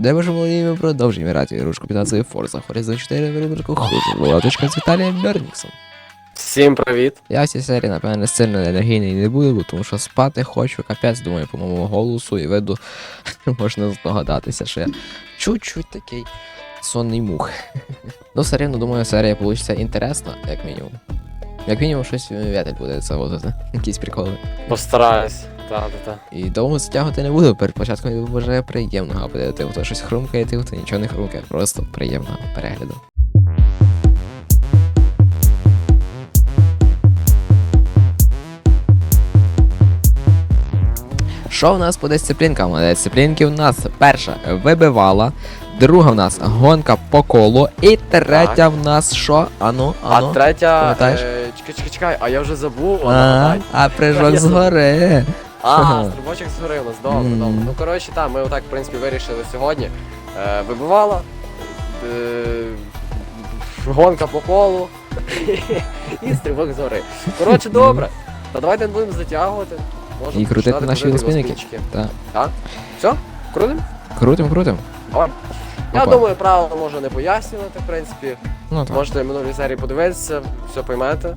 де ми ж володіємо продовжуємо грати в ігрушку під Forza Horizon 4 в рубрику Хуже. Лодочка з Віталієм Берніксом. Всім привіт. Я в цій серії, напевне, сильно енергійний не буду, бо тому що спати хочу, капець, думаю, по моєму голосу і виду можна здогадатися, що я чуть-чуть такий сонний мух. Ну, все рівно, думаю, серія вийде інтересна, як мінімум. Як мінімум, щось вятель буде заводити, якісь приколи. Постараюсь. Так, так, так. І довго затягувати не буду. Перед початком вже приємного буде. Тим, хто щось хрумкає, тим, хто нічого не хрумкає. Просто приємного перегляду. Що в нас по дисциплінкам? Дисциплінки в нас перша вибивала, друга в нас гонка по колу, і третя в нас що? Ану, А третя. Е, чекай, чекай, чекай, а я вже забув. А, а прыжок Я з гори. А, стрибочок згорив нас, добре, Мгм. добре. Ну коротше, так, ми отак, в принципі, вирішили сьогодні. Е, вибивала. Е, гонка по колу. і стрибок згори. Коротше, добре. Та давайте не будемо затягувати. Можемо І крутити починати наші крутити. Так. Так? Все? Крутим? Крутим, крутим. Давай. Я Опа. думаю, правила можна не пояснювати, в принципі. Ну так. Можете минулі серії подивитися, все поймете.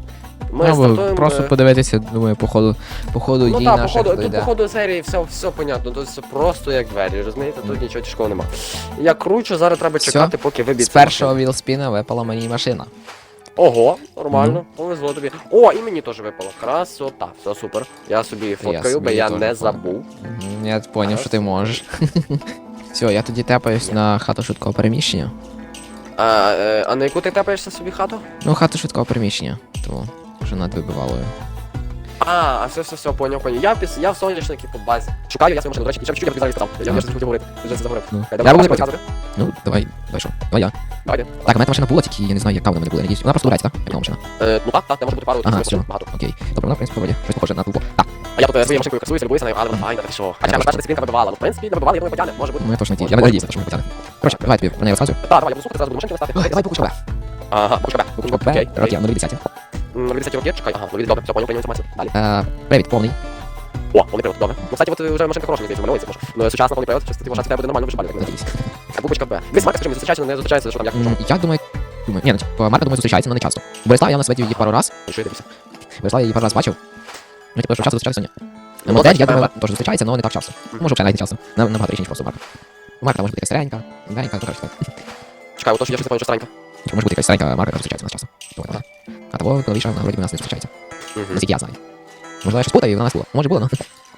Ми Або стартуємо. просто е, подивитися, думаю, по ходу, по ходу Ну дій так, наших ходу, тут дойде. по ходу серії все, все понятно, тут все просто як двері, розумієте, тут нічого тяжкого нема. Я кручу, зараз треба Всьо. чекати, поки З першого машина. вілспіна випала мені машина. Ого, нормально, повезло тобі. О, і мені теж випало. Красота, все супер. Я собі фоткаю, бо я теж не фоткаю. забув. Мгм, Я поняв, що ти можеш. Все, я тоді тепаюсь на хату швидкого переміщення. А, е, а на яку ти тепаєшся собі хату? Ну, хату швидкого переміщення, то що над вибивалою. А, а все, все, все, понял, понял. Я пис, я в соняшнике по базі. Шукаю я свою машину. До речі, ще чуть-чуть зараз сказав. Я вже хотів говорити. Вже заговорив. Ну, я буду не. Ну, давай, давай що? Давай я. Давай. Так, у мене машина була, тільки я не знаю, яка вона мене була. Надіюсь, вона просто грається, так? Яка машина? Е, ну так, так, там може бути пару ага, багато. Окей. Добре, вона, в принципі, вроді щось похоже на тупо. Так. А я тут е, своєю машинкою красуюся, любуюся, але вона файна, так що. А ця наша дисциплінка вибивала. Ну, в принципі, не вибивала, я думаю, потягне. Може бути. Ну, я точно не я надіюсь, що ми потягнемо. Короче, давай тобі, про неї розказую. Так, давай, я буду слухати, зараз буду машинки ставити. Давай, покушай. Ага, покушай. Окей. Років Реліз років є? Чекай, ага, ну реліз, добре, все, понял, прийняв інформацію. Далі. Е, Привід повний. О, повний привод, добре. Ну, кстати, от е, вже машинка хороша, здається, малюється. Тож, ну, сучасна повний привод, щось ти тебе буде нормально вишибалі, надіюсь. Буквочка Б. Весь марка, скажи, зустрічається, не зустрічається, що там, як, М, Я думаю, думаю, ні, ну, значить, Марка, думаю, зустрічається, але не часто. Борислав я на світі її пару раз. що я дивлюся. Борислав я її пару раз бачив. Ну, типу, що часто зустрічався, ні. Ну, ну, Модель, я думаю, теж зустрічається, але не так часто. Може, взагалі не часто. Набагато річ, ніж просто Марка. Марка може бути якась старенька, старенька, ну, коротше, Чекай, отож, я щось не пам'ятаю, що старенька. може бути якась старенька Марка, яка зустрічається у нас часто. Думаю. А того, коли вийшов, на вроді у нас не зустрічається. Мгм. Наскільки я знаю. Можливо, я щось путаю, і вона нас була. Може було, ну.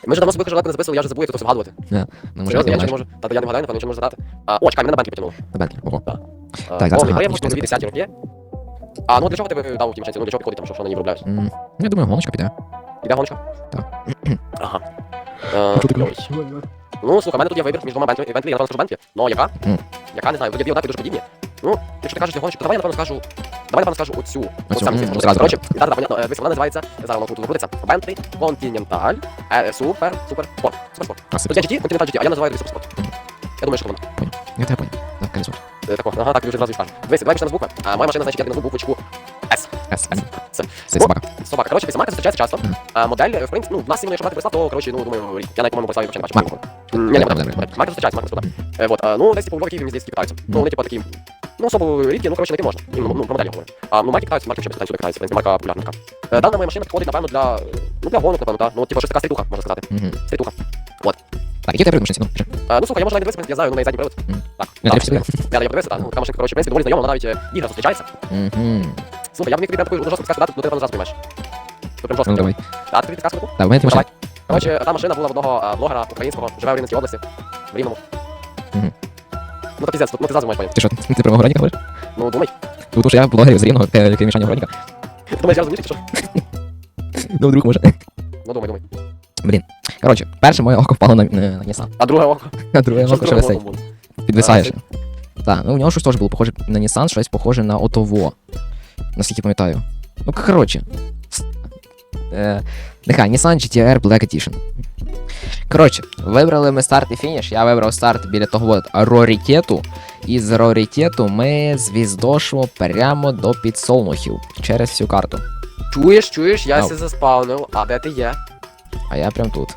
Ми вже давно собі жалати не записували, я вже забув, як все вгадувати. Ну, може, Серйозно, я я нічого не можу. Та я не вгадаю, напевно, нічого не можу задати. А, О, чекай, мене на банки потягнуло. На Бентлі, ого. А, Так, зараз, О, ага, і що нові 10. А, ну для чого тебе дав ті машинці? Ну для чого підходить там, що, що на ній виробляєш? М, Ну, я думаю, гоночка піде. Іде гоночка? Так. Ага. Е, Що ти. Ну, слухай, у мене тут є вибір між двома. Бентлі, я напевно скажу Бентлі. Ну, яка? Яка, не знаю, вроді дві однакові дуже подібні. Ну, якщо ти кажеш для то давай я напевно скажу. Давай напевно скажу оцю. Мгм, мені ну, зразу Короче, да, да, понятно. Е, Дивись, вона називається, зараз вона тут вибудеться. Bentley Continental е, Super, Super Sport. Super Sport. А, Тут є GT, Continental GT, а я називаю тобі Super Sport. Я думаю, що вона. Я тебе понял. Так, колесо. Е, Тако, ага, так, тобі вже одразу скажу. Дивись, давай почнемо з букви. А моя машина, значить, я назву буквочку S. С, С. Це. Це собака. Собака. Коротше, дивись, марка зустрічається часто. А модель, е, в принципі, ну, в нас сім'ї, якщо брати Борислав, то, коротше, ну, думаю. Я навіть, по-моєму, Бориславі взагалі не буду. Марка зустрічається, марка зустрічається. Е, Вот, ну, десь, типу, у Києві, мені. Ну, вони, типу, такі, ну, особо рідкі, ну, коротше, знайти можна. Ну, ну, про моделі говорю. А, ну, марки китаються, марки ще питаються, китаються, в принципі, марка популярна така. Е, Дана моя машина підходить, напевно, для, ну, для гонок, напевно, так. Ну, типу, щось така стрітуха, можна сказати. Стрітуха. Так, які у тебе примушниці? Ну, кажи. Е, ну, слухай, я можу навіть дивитися, я знаю, ну, на задній привод. Мгм. Так. Я так, дивлюся. Я я подивився, так. Ну, така машинка, коротше, в принципі, доволі знайома, вона навіть е, ігра зустрічається. Мгм. Слухай, я б міг тобі прям таку жорстку сказати, ну, ти, напевно, зараз приймеш. То прям жорстко. Ну, давай. А, ти підказку таку? Так, у мене ти машина. Коротше, та машина була в одного а, блогера українського, живе в Рівненській області. В Рівному. Мгм. Ну то піздець, ну ти зразу маєш поняти. Ти що, ти про Городника говориш? Ну думай. Тому що я блогерів з Рівного, те, крім Мішаня Городника. Ти думаєш, я розумієш, чи що? Ну, вдруг може. Ну думай, думай. Блін. Коротше, перше моє око впало на, на, Nissan, А друге око? а друге око ще висить. оком буде? Підвисає А. Так, ну у нього щось теж було похоже на Nissan, щось похоже на Отово. Наскільки пам'ятаю. Ну, коротше. Е, нехай, Nissan GTR Black Edition. Коротше, вибрали ми старт і фініш. Я вибрав старт біля того от раритету. І з раритету ми звіздошимо прямо до підсолнухів через всю карту. Чуєш, чуєш, я Ау. ся заспавнив, а де ти є? А я прям тут.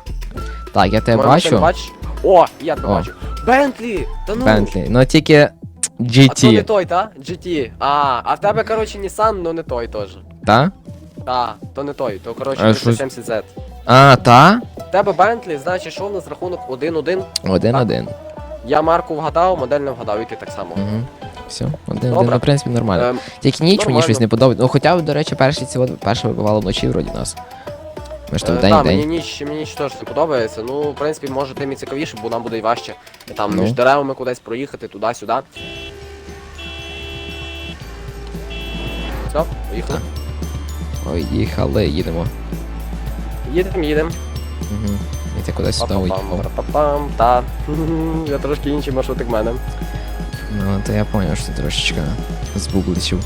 Так, я тебе Моя машина, бачу. Бачиш? О, я тебе О. бачу. Бентлі! Та ну! Бентлі. Ну тільки А то не GT. той, та? GT. А, а в тебе, коротше, Nissan, ну не той теж. Та? Та, то не той, то коротше А 370Z. А, та? В тебе Бентлі, значить, що в нас рахунок 1-1. Один-один. Я марку вгадав, модель не вгадав, і ти так само. Угу. Все, один-один, Добре. ну, в принципі, нормально. Ем, Тільки ніч мені нормально. щось не подобається. Ну, хоча, до речі, перші ці от- перше вибивало вночі вроді нас. Ми ж Е, день в мені ніч, мені ніч теж не подобається. Ну, в принципі, може тим і цікавіше, бо нам буде і важче там Ну. між деревами кудись проїхати, туди-сюди. Все, поїхали. Ой, їхали, їдемо. Їдемо, їдемо. Угу. І ти кудись сюди уїхав. ра-па-пам, та. Я трошки інший маршрут як мене. Ну, то я зрозумів, що ти трошечки збубличив.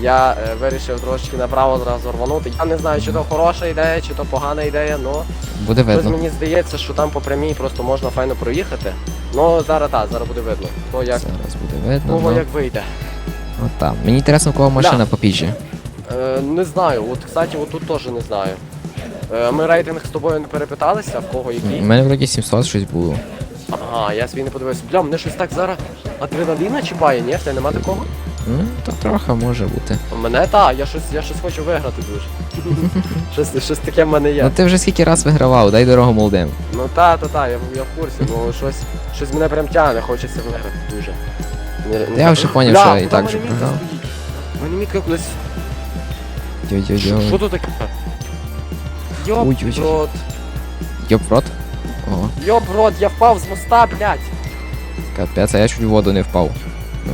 Я е, вирішив трошечки направо зразу рванути. Я не знаю, чи то хороша ідея, чи то погана ідея, але Буде видно. мені здається, що там по прямій просто можна файно проїхати. Ну, зараз так, зараз буде видно. Хто як, Зараз буде видно. кого Ну, як вийде. от там. Мені інтересно, у кого машина Да. по піжі. Е, не знаю, от, кстати, от тут теж не знаю. Е, ми рейтинг з тобою не перепиталися, в кого У який. мене вроді 700 щось було. Ага, я свій не подивився. Бля, мене щось так зараз адреналіна чіпає, ні? В тебе нема такого? Ну, то трохи може бути. У мене так, я щось, я щось хочу виграти дуже. щось, щось таке в мене є. Ну ти вже скільки раз вигравав, дай дорогу молодим. Ну та, та, та, я, я в курсі, ну щось, щось мене прям тягне, хочеться виграти дуже. Не- не Я вже поняв, що і так же програв. Мене мітка кудись. Йо-йо-йо. що тут таке? Йоп-рот. Йоп, рот. Йоп, рот, я впав з моста, блядь. капець, а я чуть в воду не впав.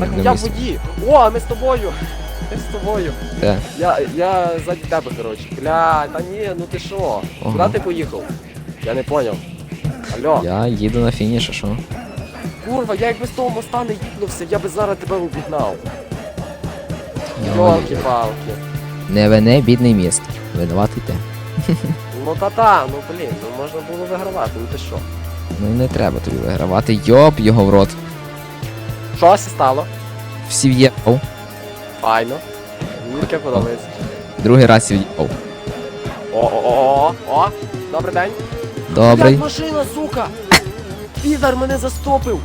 Так я в воді. О, ми з тобою. Ми з тобою. Де? Я, я ззаді тебе, коротше. Бля, та ні, ну ти що? Ага. Куди ти поїхав? Я не поняв. Алло. Я їду на фініш, а що? Курва, я якби з того моста не їбнувся, я би зараз тебе обігнав. Йолки-палки. Не вине бідний міст. Винуватий ти. Ну та-та, ну блін, ну можна було вигравати, ну ти що? Ну не треба тобі вигравати. Йоп, його в рот. Що це стало? Всі в'єбав. Файно. Мені таке подобається. Другий раз в'єбав. О-о-о-о, о, добрий день. Добрий. Блядь, машина, сука! Підар мене застопив!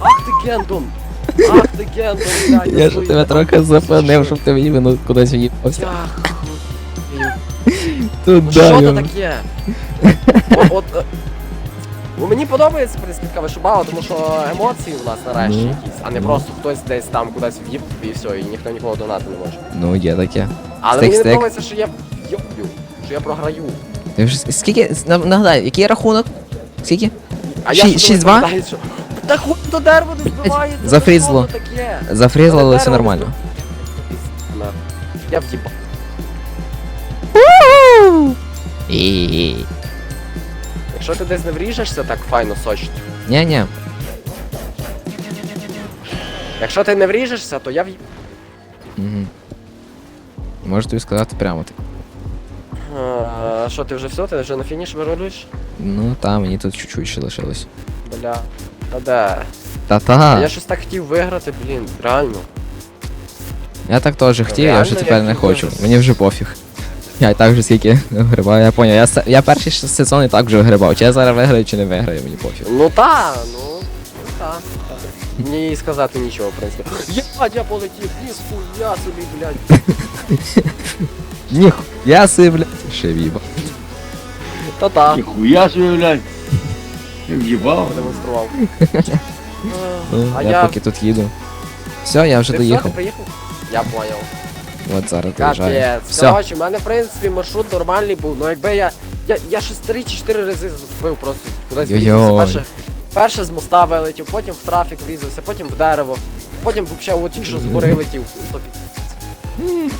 Ах ти Гендон! Ах ти Гендон, блядь! Я ж тебе трохи зупинив, щоб ти іменно кудись в'їбався. Ях. Туди. Ну що то таке? От, от, е, ну, мені подобається, в принципі, така вишибала, тому що емоції у нас нарешті Ну. якісь, а не просто хтось десь там кудись в'їб і все, і ніхто нікого донати не може. Ну, є таке. Але Стик, мені не стик. подобається, що я йоблю, що я програю. Ти вже скільки. на- Нагадай, який рахунок? Скільки? А Ші- я шість-два? що... Та хуй до дерева не збивається. ну Зафрізло. що таке? Зафрізло, але все нормально. збив- Я в'їбав. І. Якщо ти десь не вріжешся так файно сочно. Ні-ні. Якщо ти не вріжешся, то я в'їб... Угу. Можу тобі сказати прямо так. А, Що ти вже все? Ти вже на фініш вирулюєш? Ну та, мені тут чуть-чуть ще лишилось. Бля. Та де? Та-та. я щось так хотів виграти, блін, реально. Я так теж хотів, я вже тепер не хочу. Мені вже пофіг. Я і так вже скільки грибав, я поняв. Я, я перший сезон і так вже грибав. Чи я зараз виграю, чи не виграю, мені пофіг. Ну та, ну. Та. Мені і сказати нічого, в принципі. Єбать, я полетів, ніхуя собі, блядь. Ніхуя си, блядь. Ще в'їбав. Та-та. Ніхуя собі, блядь. Ти в'їбав? Демонстрував. Ну, А я, я- поки тут їду. Все, я вже Ти все, ти доїхав. приїхав? Я поняв. От зараз доїжджаю. Капець. Все. Коротше, в мене, в принципі, маршрут нормальний був, ну якби я. Я, я щось три чи чотири рази збив просто кудись врізався. Перше, перше з моста вилетів, потім в трафік врізався, потім в дерево, потім взагалі от що з гори летів. Ну,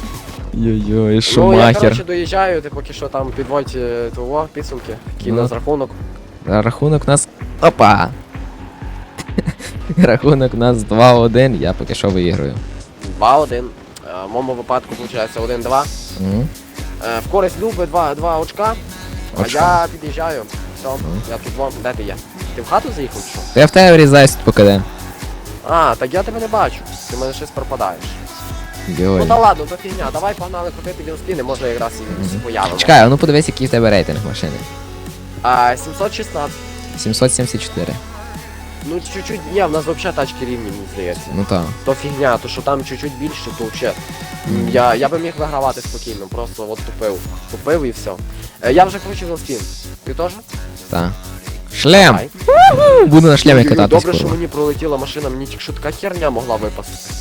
Йой-йой, Ну, я, шумахер. коротше, доїжджаю, ти поки що там підводь е, того підсумки, який Ну. нас рахунок. Рахунок у нас. Опа! Рахунок у нас 2-1, я поки що виіграю. 2-1. Е, В моєму випадку виходить 1-2. Мгм. Е, В користь Люби 2, 2 очка, а Очка. я під'їжджаю. Все, я тут вам. Де ти є? Ти в хату заїхав чи що? Я в тебе врізаюсь поки де. А, так я тебе не бачу. Ти мене щось пропадаєш. Ну Йой. та ладно, то фігня, давай погнали крутити вілспіни, може якраз і появимо. Чекай, а ну подивись, який в тебе рейтинг машини. А, 716. 774. Ну чуть-чуть, ні, в нас взагалі тачки рівні, мені здається. Ну так. То фігня, то що там чуть-чуть більше, то взагалі. Мгм. Я, я би міг вигравати спокійно, просто от тупив. Тупив і все. Е, я вже хочу велоспін. Ти теж? Так. Шлем! Буду на шлемі Ой-ой-ой, кататись. Добре, що курва. мені пролетіла машина, мені тільки що така херня могла випасти.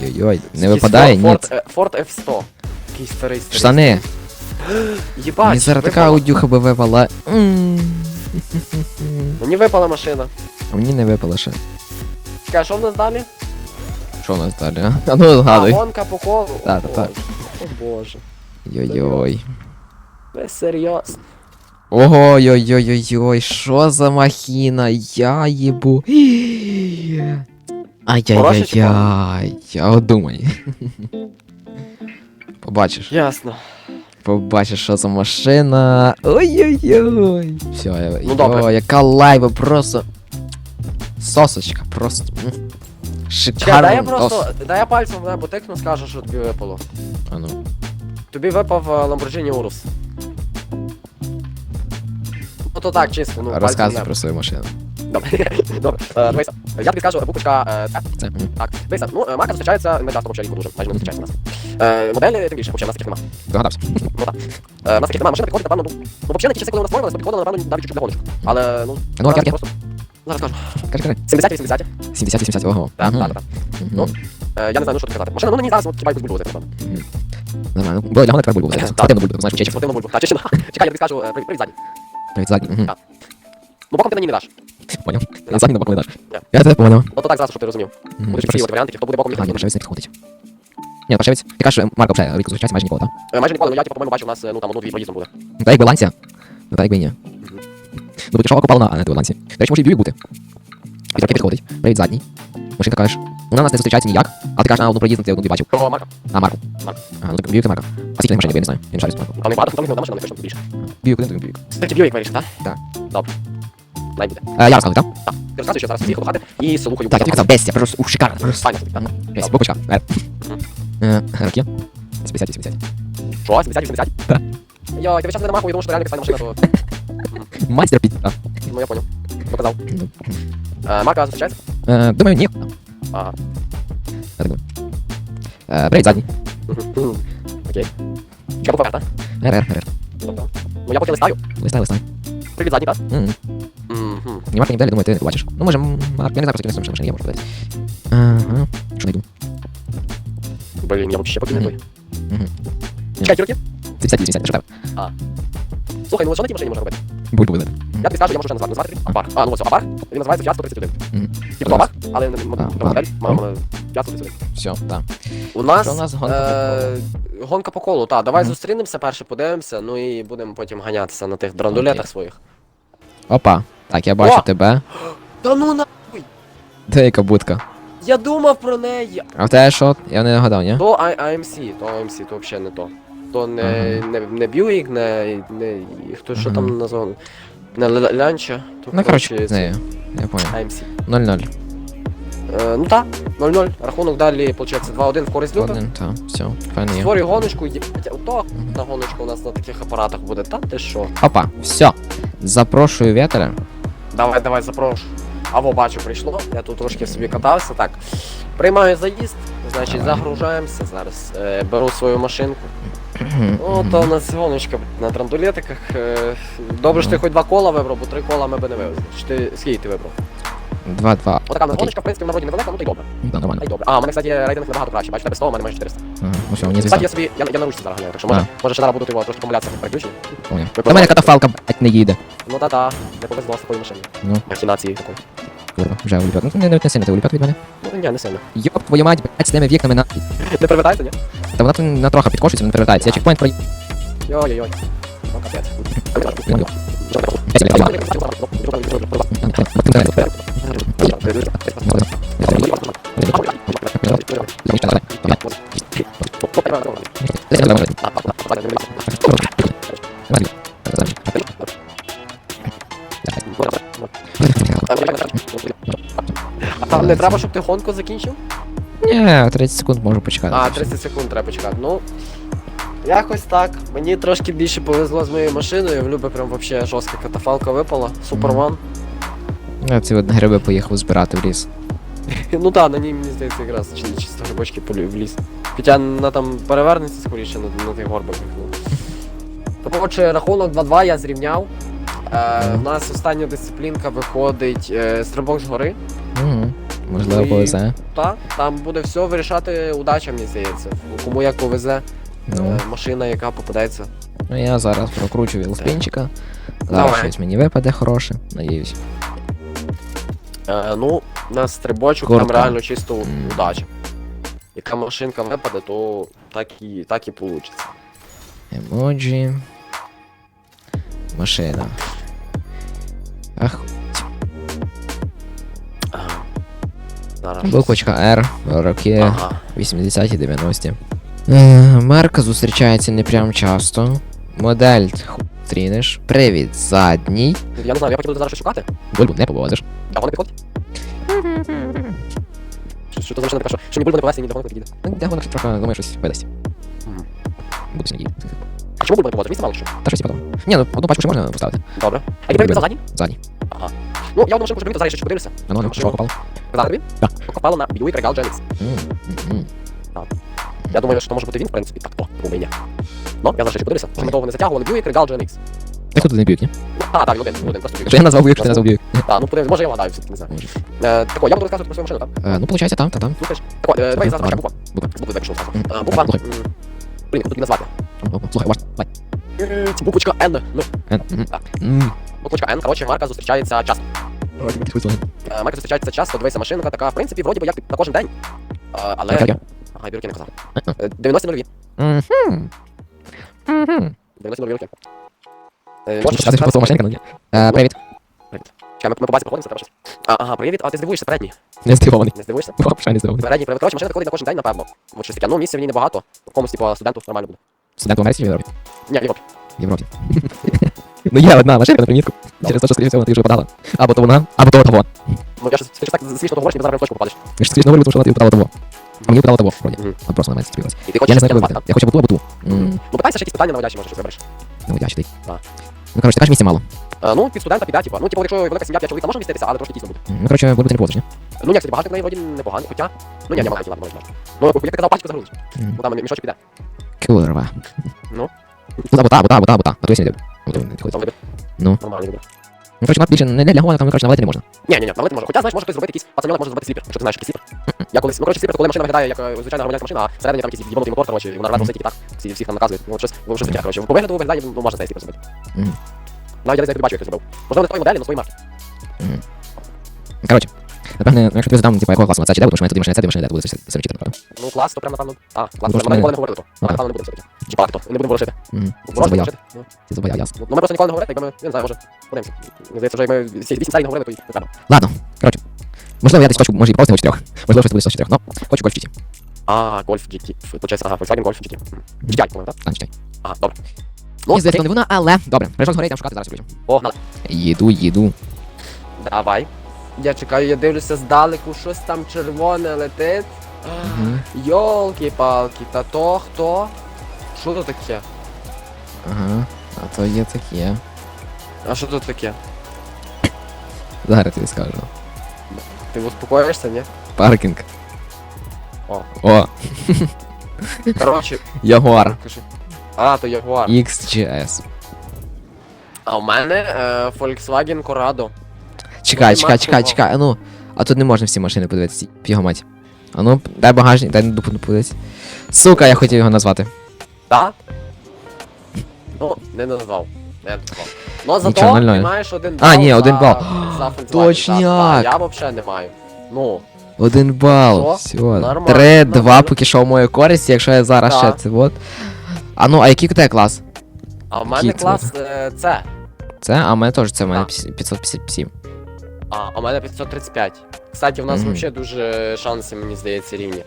Йой-йой, не Якийсь випадає, ні. Ford, е, Ford F100. Якийсь старий старий. Штани. Єбать, Мені зараз така випала. аудюха би випала. М. Мені випала машина. А мені не випало ще. Чекай, що в нас далі? Що у нас далі, а? А ну А, згадуй. гонка по колу. Так, О, так, так. Боже. О боже. Йой-йой. Ви серйозно. Ого, йой-йой-йой, що за махіна? Я їбу. Ай-яй-яй-яй. Я от думай. Побачиш. Ясно. Побачиш, що за машина. Ой-ой-ой. Все, я, Ну, добре. Йо, яка лайва, просто. Сосочка, просто. Чекай, дай я Шикарно. просто, дай я пальцем в небо тикну, скажу, що тобі випало. А ну. Тобі випав е, Lamborghini Urus. Ну то так, чисто, ну пальцем в Розказуй про свою машину. Добре, добре. Е, Дивися, я тобі скажу, буквочка е. Це. м. Так, дивися, ну е, марка зустрічається не часто взагалі рідко дуже, майже не зустрічається у нас. Е, Моделі тим більше, взагалі, у нас таких нема. Догадався. Ну так. Е, У нас таких нема, машина підходить, напевно, ну, ну взагалі на ті часи, коли вона створювалася, підходила, напевно, навіть чуть-чуть для гоночок. Але, ну, Ну, просто... Зараз кажу. Кажи, кажи. 70-80. 70-80, ого. Так, так, так. Ну, Е, Я не знаю, ну що тобі казати. Машина, ну на ній зараз от хіба якусь бульбу. Мгм. Нормально. Ну, для мене тепер бульбу. Так. Спортивну бульбу, знаєш, чечі. Спортивну бульбу. Та, чесно. Чекай, я тобі скажу, е, привіт, привіт ззаді. Навіть задні. Мгм. Так. Ну, боком ти на ній не даш. Поняв. Задні на бок не даш. Я тебе поняв. Ну то так зразу, щоб ти розумів. Мгм. Будуть от варіанти, хто буде боком А, ні, їхати. паршивець не підходить. Ні, паршивець. Ти кажеш, Марко взагалі рідко зустрічається майже ніколи, так? Майже ніколи, ну я, типу, по-моєму, бачу, у нас, е, ну, там, одну-дві проїздом буде. Ну, так якби ланця. Ну, так якби ні. Ну, будь око пална, а не. До речі, може і бюйк бути. І підходить. Привіт, задній. Машинка кажеш. Вона нас не зустрічається ніяк, а ти кажеш, на одну проїзду, ти одну дві бачив. Про Марка. А, Марко. Марко. А, ну так бюйк це Марко. А скільки машин, я не знаю. Я не шарю шарюсь. Там не багато, там не одна машина, не точно більше. Бюйк, один, бюйк. Ти Бьюік вирішив, так? Так. Добре. Най буде. Е, Я розказую, так? Так. Ти розказуєш, що зараз приїхав до хати і слухаю. Так, я тобі казав, бестя, просто, ух, шикарно. Просто. Так. Ось, буквочка. Е. Мгм. Е, Роки? 80, 80. Що, 70 80 Так. Я тебя сейчас на домаху, я думал, что реально писать машина, то... Мастер пиздеца. Ну, я понял. Ну, Показал. Ну. Е, е, а, марка встречается? Э, думаю, нет. Ага. Я так думаю. Э, брейд задний. Окей. Чья буква карта? РР, РР. Тобто. Ну, я поки листаю. Листай, листай. Привіт, задній, так? Угу. Марка не далі, думаю, ти не. Ну, може, марка, я не знаю, просто кінець машини, я можу подати. Ага, що найду. Блін, я вообще покинув той. Руки. 58, 70, А. Слухай, ну що на тій машині можна робити? Будь повинен. Я тобі скажу, я можу ще назвати. Назвати Абар. А, ну ось Абар. Він називається Fiat 131. Типу Абар, але не модель, мама Fiat 131. Все, так. У нас, у нас гонка, е, по гонка по колу, так. Давай зустрінемося, перше подивимося, ну і будемо потім ганятися на тих драндулетах своїх. Опа. Так, я бачу тебе. Та ну нахуй! Де яка будка? Я думав про неї. А в те що? Я не нагадав, ні? То IMC, то IMC, то взагалі не то. То не, не, не Buick, не, не хто що там назвав. Не Лянча. То, Ну, коротше, це нею. Я понял. AMC. 0-0. Е, ну так, 0-0. Рахунок далі, виходить, 2-1 в користь Люка. Один, так, все, файно є. Гоночку, їбать, ото на гоночку у нас на таких апаратах буде. Та ти що? Опа, все. Запрошую вітера. Давай, давай, запрошую. А во бачу, прийшло. Я тут трошки собі катався. Так. Приймаю заїзд, значить, Давай. загружаємося зараз. Е, беру свою машинку. Ну, то у нас гоночка на трандулетиках. Е, добре, що ти Ну. хоч два кола вибрав, бо три кола ми би не вивезли. Чи ти скільки ти вибрав? 2-2. Отака в нас гоночка, в принципі, в народі невелика, ну то й добре. Ну, так, нормально. Та й добре. А, у мене, кстати, рейтинг набагато краще. Бачите, тебе 100, у мене майже 400. Ага, ну все, мені звісно. Кстати, я собі, я, я на ручці зараз ганяю, так що може, може ще зараз буду його трошки помилятися в переключенні. Понял. Та мене катафалка, блять, не їде. Ну та-та, не повезло з такою машиною. Ну. Махінації такої. Курва, вже уліпет. Ну, не, не, не сильно ти уліпет від мене. Ну, ні, не сильно. Йоп, твою мать, блять, з тими вікнами на... Не привертається, ні? Та вона тут на трохи підкошується, не перевертається. Я чекпоінт про... Йой-йой-йой. Ну, капець. А не треба, щоб ти гонку закінчив? Ні, 30 секунд можу почекати. А, 30 секунд треба почекати. Ну. Якось так. Мені трошки більше повезло з моєю машиною. В Любе прям вообще жорстка катафалка випала. Суперван. Я ці от гриби поїхав збирати в ліс. Ну так, на ній, мені здається, якраз чи- чисто грибочки полю в ліс. Хоча на там перевернеться скоріше на, на тих горбах. Ну. То коротше, рахунок 2-2 я зрівняв. Е, у нас остання дисциплінка виходить е, стрибок з гори. Угу. Можливо, і- повезе. Та, там буде все вирішати удача, мені здається. Кому як повезе Ну. е, машина, яка попадеться. Ну я зараз прокручу велоспінчика. Зараз Давай. щось мені випаде хороше, надіюсь. Е, ну, на стрибочок там реально чисто М. удача. Яка машинка випаде, то так і, так і вийде. Емоджі. Машина. Ах, Зараз. буквочка R, роки Ага. 80-ті 90-ті. Е, Марка зустрічається не прям часто. Модель ху- Привід задній. Я не знаю, я хотів зараз щось шукати. Бульбу не повозиш. А воно підходить? Що, що то за машина така, що, що ні бульба не повезти, ні до не підійде. Ну, де воно трохи, думаю, щось видасть. Буду сніги. А чому бульба не повозиш? Місце мало що? Та щось типу того. Ні, ну одну пачку ще можна поставити. Добре. А який привід задній? Задній. Ну, я одну машинку зробив, то зараз ще подивлюся. А ну, ну, що попало? Казали тобі? Так. Попало на. М, м, м. Я думаю, що то може бути він, в принципі, так, о, у мене. Ну, я зараз ще подивлюся. Ми довго не затягували Buick Regal Genix. Та хто тут не б'ють, ні? Ну, так, так, він один, один, просто Якщо я назвав б'ють, ти назвав б'ють. Так, ну подивимось, може я вгадаю, все-таки не знаю. Е, я буду розказувати про свою машину, так? Е, Ну, виходить, там, та там. Слухаєш? Тако, е, давай ще буква. Буква. Букви зразу. Е, Буква, Слухай. блін, як тут її назвати? Слухай, ваш. Давай. Е, Буквочка N. Ну, м, Так. М. буквочка N, коротше, марка зустрічається часто. Е, Марка зустрічається часто, дивися, машинка така, в принципі, вроді би як на кожен день. Е, Але... Яка я? Ага, бірки не казав. Е, 90 нульові. Мгм. Мгм. 90 нульові роки. Е, машинка, ну ні. Е, Привіт. Чекай, ми, ми по базі проходимося, треба щось. А, ага, привіт, а ти здивуєшся, передній. Не здивований. Не здивуєшся? Вообще не здивований. Передній привід. Коротше, машина ходить на кожен день, напевно. От щось таке. Ну, місця в ній небагато. В комусь, типу, студенту нормально буде. Студент в Америці чи в Європі? Ні, в Європі. В Європі. Ну є одна машинка на примітку. Через те, що, скоріше всього, ти вже подала. Або то вона, або то того. Ну, я ти ж так смішно говориш, ніби зараз в точку попадеш. Ви ж говорили, тому що вона тобі подала того. А мені подала того, вроді. А просто на мене спілилась. Я не знаю, так? Я хочу або ту, або ту. Ну, питайся ще якісь питання наводящі, може щось вибереш. Я читай. Так. Ну, коротше, ти кажеш, місця мало. Е, Ну, під студента піде, типу. Ну, типу, якщо велика сім'я, 5 чоловік, там може міститися, але трошки тісно буде. Ну, коротше, буду ти не поводиш, ні? Ну, ні, кстати, багато неї вроді непоганий, хоча. Ну, ні, ні, маленький, ладно, можна. Ну, як ти казав, пачку загрузиш. Ну, там мішочок піде. Курва. Ну? Ну, та, або та, або та. А то я не Ну. Нормально буде. Ну, коротше, вона більше не для гонок, там, коротше, навалити не можна. Ні, ні, ні, навити може. Хоча, знаєш, може хтось зробити якийсь пацаньок, може зробити сліпер, якщо ти знаєш, який сліпер. Я колись, ну, коротше, сліпер, це коли машина виглядає як е, звичайна громадянська машина, а всередині там якийсь їбанутий мотор, коротше, і вона рве тільки так, всі, всіх там наказують. Ну, от щось, ну, щось таке, коротше. По вигляду виглядає, ну, можна цей сліпер зробити. Мгм. Навіть я десь бачу, як ти зробив. Можливо, не з тої моделі, але з своєї марки. Коротше, напевне, ну, якщо ти задам, типу, якого класу це чи де, що мене тоді машина це, де машина де, буде все читати, напевно. Ну, клас, то прям, напевно, а, клас, Просто ми ніколи не говорили то. Напевно, не буде все-таки. Чи палати то, не будемо ворушити. Мгм. Забояв. ворушити. Ну, забояв, ясно. Ну, ми просто ніколи не говорили, якби ми, я не знаю, може, подивимося. Мені здається, вже як ми всі вісім не говорили, то і не треба. Ладно, коротше. Можливо, я десь хочу, може, і просто не чотирьох. Можливо, щось буде з чотирьох. Ну, хочу гольф GT. А, Golf GT. Получається, ага, Volkswagen Golf GT. М. GTI, по-моєму, так? А, не читай. Ага, добре. Мені здається, окей. не вона, але добре. Прийшов з гори, там шукати зараз включу. Погнали. Їду, їду. Давай. Я чекаю, я дивлюся здалеку, щось там червоне летить. Мгм. Йолки-палки, та то хто? Що то таке? Ага. А то є таке. А що тут таке? Зараз тобі скажу. Ти успокоїшся, ні? Паркінг. О. О, Коротше, Ягуар. кажи. А, то Jaguar. XGS. А у мене е, Volkswagen Corrado. Чекай, чекай, чекай, чекай. А ну. А тут не можна всі машини подивитися. Його мать. А ну, дай багажник, дай дупу подивитися. Сука, я хотів його назвати. Так? Ну, не назвав. Не назвав. Ну зато Нічого, ти маєш один А, ні, за, один бал. за. Точняк. Так, так, Я взагалі не маю. Ну, Один бал. О, Все. нормально, Три, два нормально. поки що в мою користь, якщо я зараз Так. ще це от. А ну, а який у тебе клас? а в мене Який це? клас е, це. Це, а в мене теж це в мене Так. 557. А, а у мене 535. Кстати, в нас Мгм. взагалі дуже шанси, мені здається, рівні.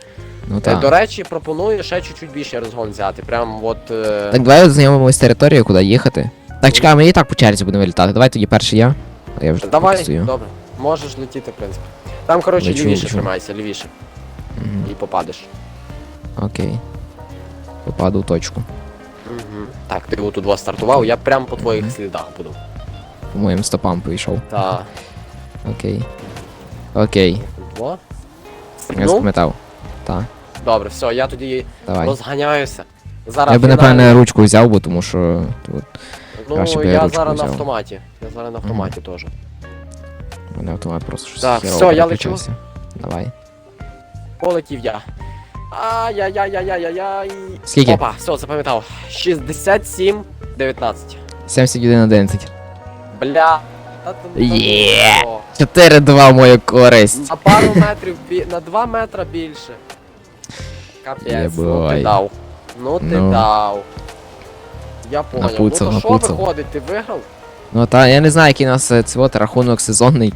Ну Е, так. До речі, пропоную ще чуть-чуть більше розгон взяти. Прям от. е, Так, давай знайомимось з територією, куди їхати. Так, чекай, ми і так по черзі будемо вилітати. Давай тоді перший я. А я вже Давай, тут стою. добре. Можеш летіти, в принципі. Там, коротше, Лечу, лівіше лечу. тримайся, лівіше. Мгм. І попадеш. Окей. Попаду в точку. Угу. Так, ти от удва стартував, я прям по твоїх слідах буду. По моїм стопам прийшов. Та. Окей. Окей. Во. Я Ну, запам'ятав. Так, добре, все, я тоді давай. розганяюся. Зараз Я би, фінальний. напевне, ручку взяв, бо тому що тут Ну, б я я ручку зараз на взяв. автоматі. Я зараз на автоматі теж. у мене автомат просто щось Так, херово все, я переключився. Давай. Полетів я. Ай-яй-яй-яй-яй-яй. Скільки? Опа, все, запам'ятав. 67, 19. 71 11. Бля. Є. ну, 4-2 в користь. На пару метрів, бі... на 2 метра більше. Капець, ну Єбой. ти дав. Ну ти Ну. дав. Я понял. Напуцав, ну то що напуцав. виходить, ти виграв? Ну та я не знаю, який у нас е, цього рахунок сезонний.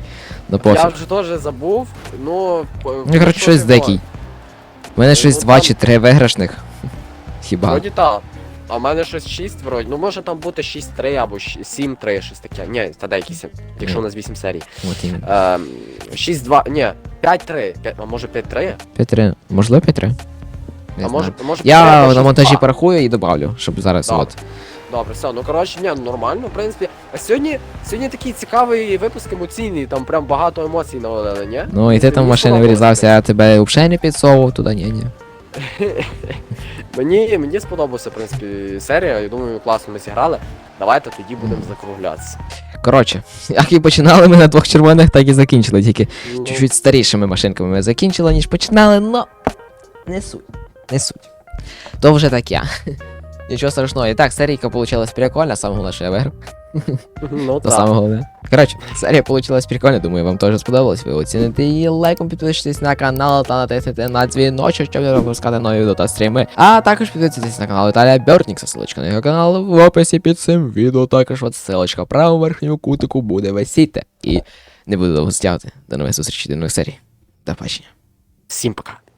Ну Я пофіг. вже теж забув. Ну, по- Ну, коротше, щось ти дикий. У мене Ну, щось ну, 2 там- чи 3 виграшних. Хіба? Вроді так. А в мене щось 6 вроді. Ну може там бути 6-3 або 7-3, щось таке. Ні, та деякі 7, якщо у нас 8 серій. От іменно. Ем, 6-2, ні, 5-3. П'ять- А може 5-3? 5-3. Можливо 5-3? Не А знаю. може, може Я 5-3 на 6-2. монтажі порахую і добавлю, щоб зараз Так. от. Добре, все, ну коротше, ні, ну нормально, в принципі. А сьогодні, сьогодні такий цікавий випуск емоційний, там прям багато емоцій навалили, ні? Ну і ти там в машини вирізався, я тебе взагалі не підсовував туди, ні, ні. Мені, мені сподобалася, в принципі, серія, я думаю, класно ми зіграли. Давайте тоді будемо закруглятися. Коротше, як і починали ми на двох червоних, так і закінчили. Тільки Ну, чуть-чуть старішими машинками ми закінчили, ніж починали, но не суть. Не суть. То вже таке. Нічого страшного. І так, серійка вийшла прикольна, саме головне, що я виграв. Ну То так. саме головне. Коротше, серія вийшла прикольна, думаю, вам теж сподобалось. Ви оціните її лайком, підпишитесь на канал та натиснете на дзвіночок, щоб не пропускати нові відео та стріми. А також підписуйтесь на канал Віталія Бьортнікса, ссылочка на його канал в описі під цим відео. Також от ссылочка в правому верхньому кутику буде висіти. І не буду довго стягати. До нових зустрічей, до нових серій. До побачення. Всім пока.